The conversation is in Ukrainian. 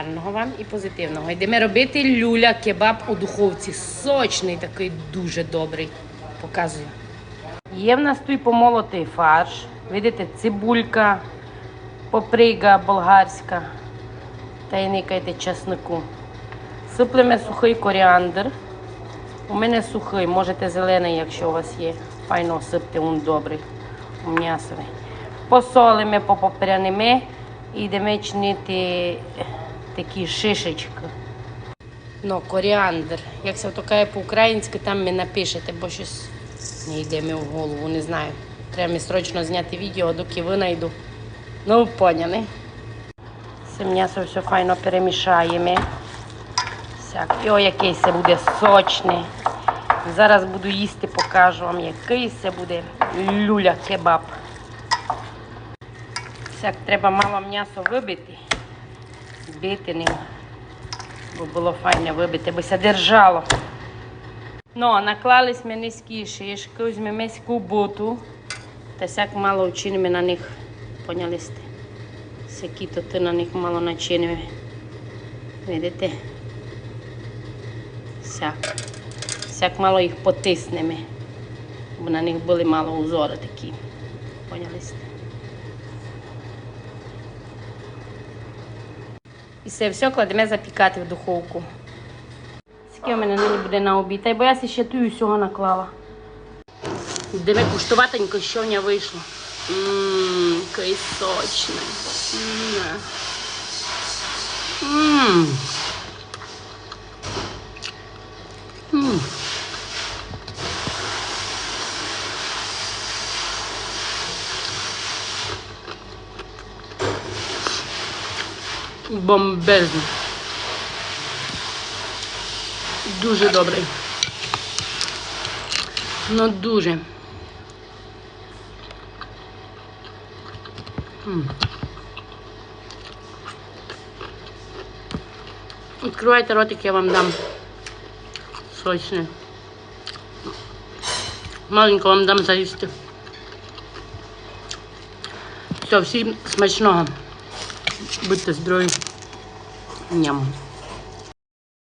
гарного вам і позитивного. Йдемо робити люля кебаб у духовці. Сочний, такий дуже добрий. Показую. Є в нас тут помолотий фарш. Видите, цибулька, поприга болгарська та й никайте чеснику. Сиплемо сухий коріандр. У мене сухий, можете зелений, якщо у вас є. Файно сипте, він добрий. М'ясовий. Посолимо, попопрянемо і йдемо чинити такі шишечки. Ну, коріандр. Як це то по-українськи, там ми напишете, бо щось не йде мені в голову, не знаю. Треба мені срочно зняти відео, доки винайду. Ну, поняли. Це м'ясо все файно перемішаємо. Сяк. І о, який це буде сочний. Зараз буду їсти, покажу вам, який це буде люля кебаб. Сяк, треба мало м'ясо вибити, бити ним, бо було файно вибити, бо держало. Ну, наклали ми низькі шишки, візьмемо кубуту, та сяк мало вчинимо на них, поняли сте? Всякі то ти на них мало начинив. Видите? Сяк. Сяк мало їх потиснемо. Бо на них були мало узори такі. Поняли? І це все кладемо запікати в духовку. Скільки в мене нині буде на обід, Та й бо я ще ту всього наклала. Йдемо куштуватенько, що в нього вийшло. Ммм, який сочний. Ммм. Бомбезно. Дуже добрий. Ну дуже. Відкривайте ротик, я вам дам сочне. Маленько вам дам заїсти. Все, всім смачного. Будьте здорові. Ням.